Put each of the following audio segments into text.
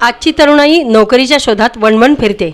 आजची तरुणाई नोकरीच्या शोधात वणवण फिरते.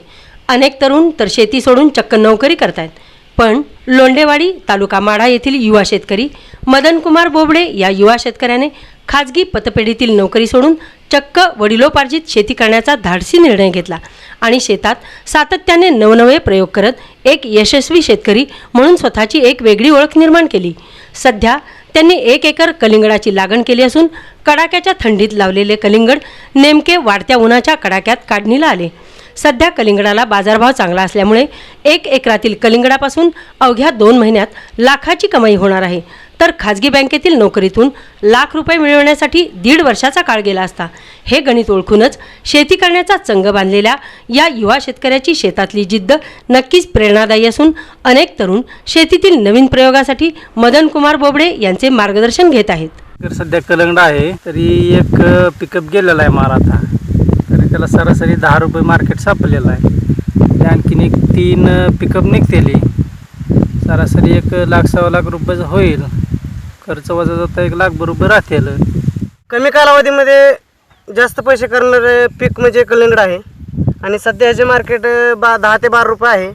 अनेक तरुण तर शेती सोडून चक्क नोकरी करतायत. पण लोंडेवाडी तालुका माढा येथील युवा शेतकरी मदनकुमार बोबडे या युवा शेतकऱ्याने खाजगी पतपेढीतील नोकरी सोडून चक्क वडिलोपार्जित शेती करण्याचा धाडसी निर्णय घेतला आणि शेतात सातत्याने नवनवे प्रयोग करत एक यशस्वी शेतकरी म्हणून स्वतःची एक वेगळी ओळख निर्माण केली. सध्या त्यांनी एक एकर कलिंगडाची लागण केली असून कडाक्याच्या थंडीत लावलेले कलिंगड नेमके वाढत्या उन्हाच्या कडाक्यात काढणीला आले. सध्या कलिंगडाला बाजारभाव चांगला असल्यामुळे एक एकरातील कलिंगडापासून अवघ्या दोन महिन्यात लाखाची कमाई होणार आहे. तर खाजगी बँकेतील नोकरीतून लाख रुपये मिळवण्यासाठी दीड वर्षाचा काळ गेला असता हे गणित ओळखूनच शेती करण्याचा चंग बांधलेल्या या युवा शेतकऱ्याची शेतातली जिद्द नक्कीच प्रेरणादायी असून अनेक तरुण शेतीतील नवीन प्रयोगासाठी मदन कुमार बोबडे यांचे मार्गदर्शन घेत आहेत. तर सध्या कलंगडा आहे तरी एक पिकअप गेलेला आहे माल आता तरी त्याला सरासरी दहा रुपये मार्केट सापडलेलं आहे. आणखीन एक तीन पिकअप निघतेली. सरासरी एक लाख सव्वा लाख रुपयाचं होईल. खर्च वजा जाता एक लाख बरोबर राहतील. कमी कालावधीमध्ये जास्त पैसे करणारे पीक म्हणजे कलिंगड आहे. आणि सध्या ह्याचे मार्केट बा दहा ते बारा रुपये आहे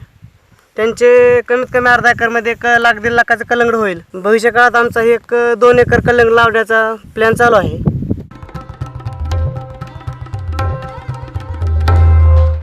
त्यांचे कमीत कमी अर्धा एकरमध्ये एक लाख दीड लाखाचं कलंगड होईल. भविष्यकाळात आमचा एक दोन एकर कलंग लावण्याचा प्लॅन चालू आहे.